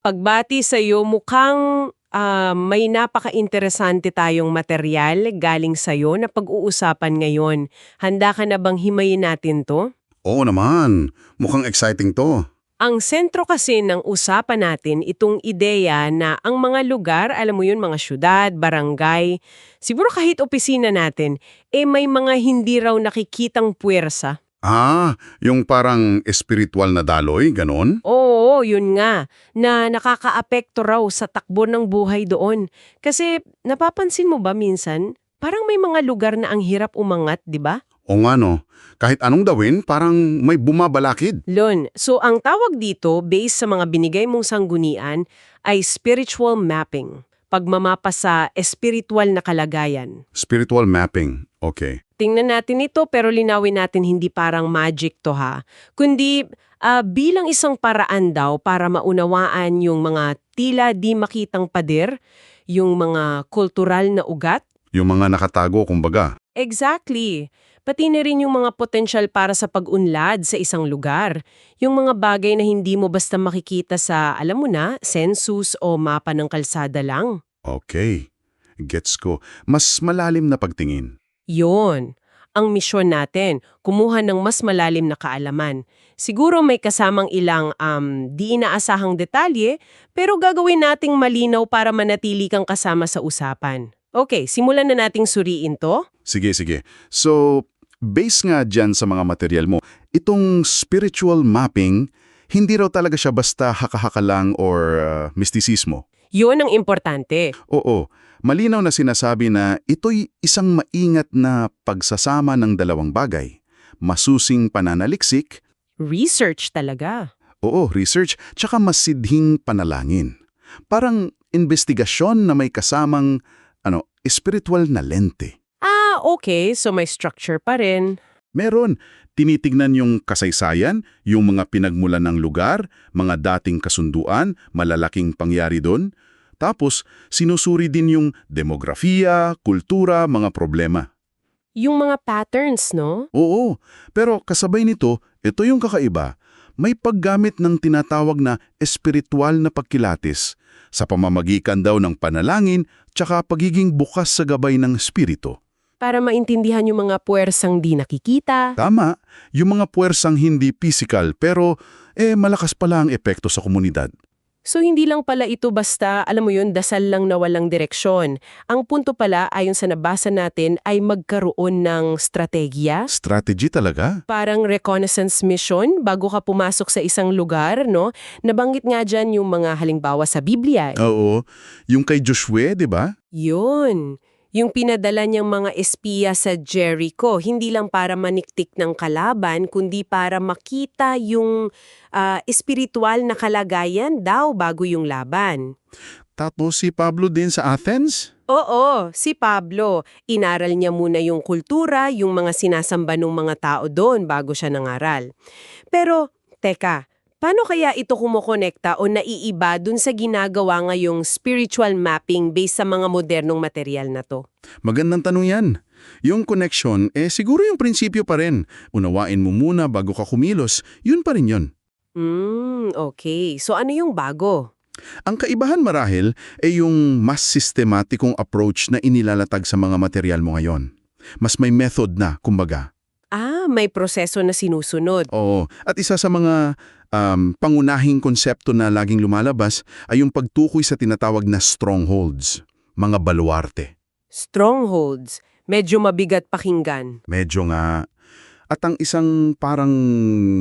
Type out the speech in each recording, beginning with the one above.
Pagbati sa iyo, mukhang ah, may napaka-interesante tayong material galing sa iyo na pag-uusapan ngayon. Handa ka na bang himayin natin to? Oo naman, mukhang exciting to. Ang sentro kasi ng usapan natin itong ideya na ang mga lugar, alam mo yun, mga syudad, barangay, siguro kahit opisina natin, eh may mga hindi raw nakikitang puwersa. Ah, yung parang espiritual na daloy, ganon? Oo, yun nga, na nakakaapekto raw sa takbo ng buhay doon. Kasi napapansin mo ba minsan, parang may mga lugar na ang hirap umangat, di ba? O nga no, kahit anong dawin, parang may bumabalakid. Lon, so ang tawag dito, based sa mga binigay mong sanggunian, ay spiritual mapping. Pagmamapa sa espiritual na kalagayan. Spiritual mapping, okay. Tingnan natin ito pero linawin natin hindi parang magic to ha. Kundi ah, bilang isang paraan daw para maunawaan yung mga tila di makitang pader, yung mga kultural na ugat. Yung mga nakatago, kumbaga. Exactly. Pati na rin yung mga potensyal para sa pag-unlad sa isang lugar. Yung mga bagay na hindi mo basta makikita sa, alam mo na, census o mapa ng kalsada lang. Okay, gets ko. Mas malalim na pagtingin. Yon. Ang misyon natin, kumuha ng mas malalim na kaalaman. Siguro may kasamang ilang um, di inaasahang detalye, pero gagawin nating malinaw para manatili kang kasama sa usapan. Okay, simulan na nating suriin to. Sige, sige. So, base nga dyan sa mga material mo, itong spiritual mapping, hindi raw talaga siya basta haka-haka lang or uh, mistisismo. Yun ang importante. Oo, malinaw na sinasabi na ito'y isang maingat na pagsasama ng dalawang bagay. Masusing pananaliksik, Research talaga. oo, research, tsaka masidhing panalangin. Parang investigasyon na may kasamang, ano, spiritual na lente. Ah, okay. So may structure pa rin. Meron, tinitignan yung kasaysayan, yung mga pinagmulan ng lugar, mga dating kasunduan, malalaking pangyari doon. Tapos, sinusuri din yung demografiya, kultura, mga problema. Yung mga patterns, no? Oo, pero kasabay nito, ito yung kakaiba. May paggamit ng tinatawag na espiritual na pagkilatis sa pamamagikan daw ng panalangin tsaka pagiging bukas sa gabay ng espiritu. Para maintindihan yung mga puwersang di nakikita. Tama, yung mga puwersang hindi physical pero eh malakas pala ang epekto sa komunidad. So hindi lang pala ito basta, alam mo yun, dasal lang na walang direksyon. Ang punto pala, ayon sa nabasa natin, ay magkaroon ng strategya. Strategy talaga? Parang reconnaissance mission bago ka pumasok sa isang lugar, no? Nabanggit nga dyan yung mga halimbawa sa Biblia. eh. Oo, yung kay Joshua, di ba? Yun. Yung pinadala niyang mga espiya sa Jericho, hindi lang para maniktik ng kalaban, kundi para makita yung ah, espiritual na kalagayan daw bago yung laban. Tapos si Pablo din sa Athens? Oo, si Pablo. Inaral niya muna yung kultura, yung mga sinasamba ng mga tao doon bago siya nangaral. Pero, teka, paano kaya ito kumukonekta o naiiba dun sa ginagawa ngayong spiritual mapping based sa mga modernong material na to? Magandang tanong yan. Yung connection, eh siguro yung prinsipyo pa rin. Unawain mo muna bago ka kumilos, yun pa rin yun. Hmm, okay. So ano yung bago? Ang kaibahan marahil ay yung mas sistematikong approach na inilalatag sa mga material mo ngayon. Mas may method na, kumbaga. May proseso na sinusunod. Oo. At isa sa mga um, pangunahing konsepto na laging lumalabas ay yung pagtukoy sa tinatawag na strongholds, mga baluarte. Strongholds. Medyo mabigat pakinggan. Medyo nga. At ang isang parang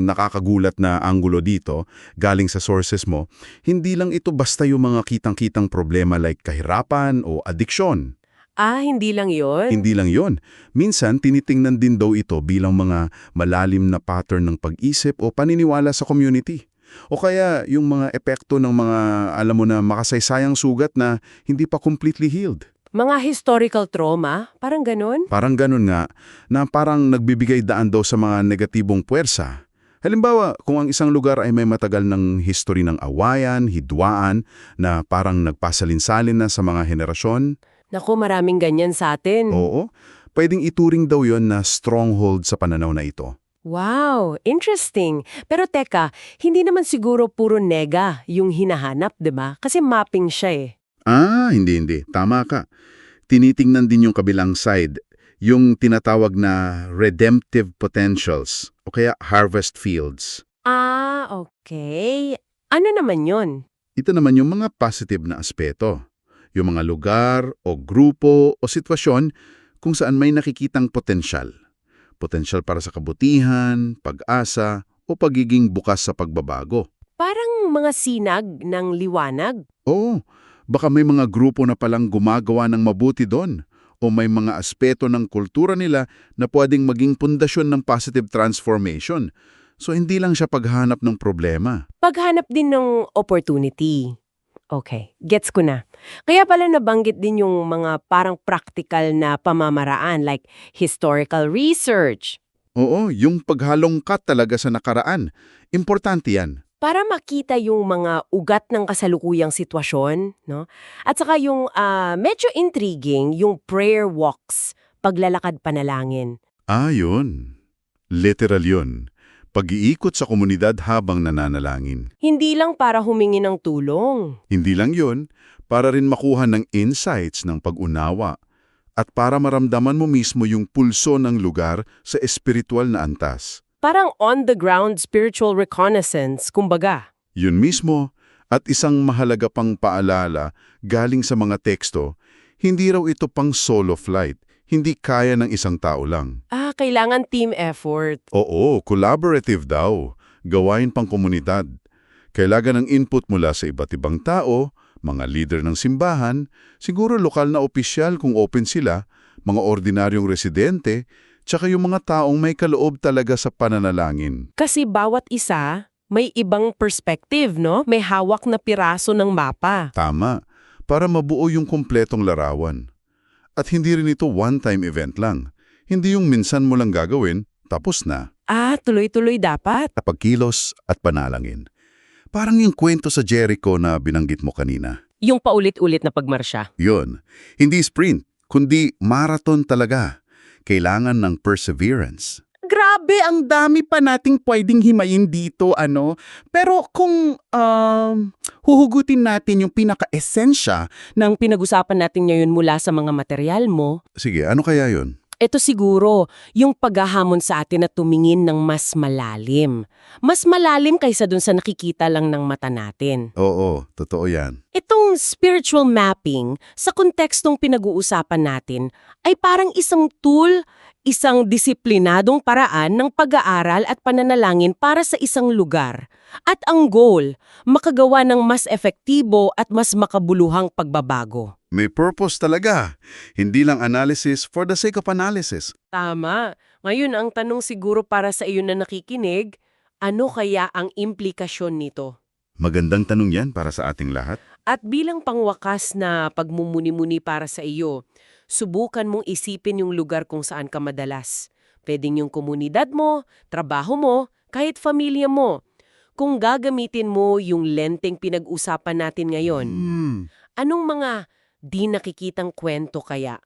nakakagulat na anggulo dito, galing sa sources mo, hindi lang ito basta yung mga kitang-kitang problema like kahirapan o adiksyon. Ah, hindi lang yon. Hindi lang yon. Minsan, tinitingnan din daw ito bilang mga malalim na pattern ng pag-isip o paniniwala sa community. O kaya yung mga epekto ng mga, alam mo na, makasaysayang sugat na hindi pa completely healed. Mga historical trauma, parang ganun? Parang ganun nga, na parang nagbibigay daan daw sa mga negatibong puwersa. Halimbawa, kung ang isang lugar ay may matagal ng history ng awayan, hidwaan, na parang nagpasalinsalin na sa mga henerasyon, Naku, maraming ganyan sa atin. oo, pwedeng ituring daw yon na stronghold sa pananaw na ito. Wow, interesting. Pero teka, hindi naman siguro puro nega yung hinahanap, 'di ba? Kasi mapping siya eh. Ah, hindi, hindi. Tama ka. Tinitingnan din yung kabilang side, yung tinatawag na redemptive potentials o kaya harvest fields. Ah, okay. Ano naman 'yon? Ito naman yung mga positive na aspeto. Yung mga lugar o grupo o sitwasyon kung saan may nakikitang potensyal. Potensyal para sa kabutihan, pag-asa, o pagiging bukas sa pagbabago. Parang mga sinag ng liwanag. Oo, baka may mga grupo na palang gumagawa ng mabuti doon o may mga aspeto ng kultura nila na pwedeng maging pundasyon ng positive transformation. So hindi lang siya paghanap ng problema. Paghanap din ng opportunity. Okay, gets ko na. Kaya pala nabanggit din yung mga parang practical na pamamaraan like historical research. Oo, yung paghalongkat talaga sa nakaraan. Importante yan. Para makita yung mga ugat ng kasalukuyang sitwasyon, no? At saka yung ah, medyo intriguing, yung prayer walks, paglalakad panalangin. Ah, yun. Literal yun. Pag-iikot sa komunidad habang nananalangin. Hindi lang para humingi ng tulong. Hindi lang yun, para rin makuha ng insights ng pag-unawa at para maramdaman mo mismo yung pulso ng lugar sa espiritual na antas. Parang on-the-ground spiritual reconnaissance, kumbaga. Yun mismo, at isang mahalaga pang paalala galing sa mga teksto, hindi raw ito pang solo flight, hindi kaya ng isang tao lang. Ah, kailangan team effort. Oo, collaborative daw, gawain pang komunidad. Kailangan ng input mula sa iba't ibang tao, mga leader ng simbahan, siguro lokal na opisyal kung open sila, mga ordinaryong residente, tsaka yung mga taong may kaloob talaga sa pananalangin. Kasi bawat isa may ibang perspective, no? May hawak na piraso ng mapa. Tama, para mabuo yung kumpletong larawan. At hindi rin ito one-time event lang. Hindi yung minsan mo lang gagawin, tapos na. Ah, tuloy-tuloy dapat. Pagkilos at panalangin. Parang yung kwento sa Jericho na binanggit mo kanina. Yung paulit-ulit na pagmarsya. Yun. Hindi sprint, kundi marathon talaga. Kailangan ng perseverance. Grabe, ang dami pa nating pwedeng himayin dito, ano? Pero kung um, huhugutin natin yung pinaka-esensya, Nang pinag-usapan natin ngayon mula sa mga material mo, Sige, ano kaya yun? Ito siguro yung paghahamon sa atin na tumingin ng mas malalim. Mas malalim kaysa dun sa nakikita lang ng mata natin. Oo, totoo yan. Itong spiritual mapping, sa kontekstong pinag-uusapan natin, ay parang isang tool, isang disiplinadong paraan ng pag-aaral at pananalangin para sa isang lugar. At ang goal, makagawa ng mas efektibo at mas makabuluhang pagbabago. May purpose talaga. Hindi lang analysis for the sake of analysis. Tama. Ngayon, ang tanong siguro para sa iyo na nakikinig, ano kaya ang implikasyon nito? Magandang tanong yan para sa ating lahat. At bilang pangwakas na pagmumuni-muni para sa iyo, subukan mong isipin yung lugar kung saan ka madalas. Pwedeng yung komunidad mo, trabaho mo, kahit pamilya mo. Kung gagamitin mo yung lenteng pinag-usapan natin ngayon, Hmm. anong mga di nakikitang kwento kaya?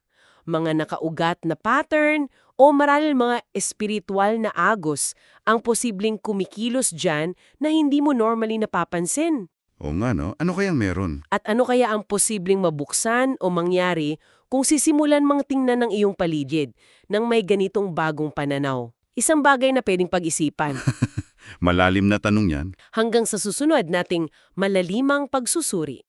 Mga nakaugat na pattern o marahil mga espiritual na agos ang posibleng kumikilos dyan na hindi mo normally napapansin? Oo nga no, ano kayang meron? At ano kaya ang posibleng mabuksan o mangyari kung sisimulan mang tingnan ng iyong paligid nang may ganitong bagong pananaw? Isang bagay na pwedeng pag-isipan Malalim na tanong yan. hanggang sa susunod nating malalimang pagsusuri.